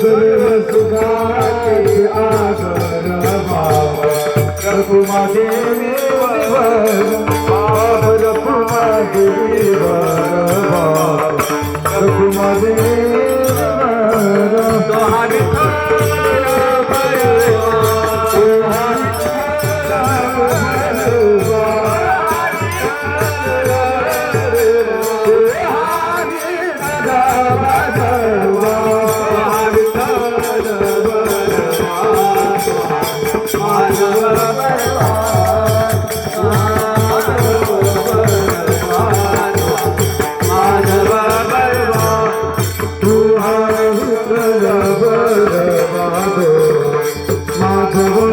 सर्व सुखाचे आदर बाप रघुमा देवीवर बाप देवी 그분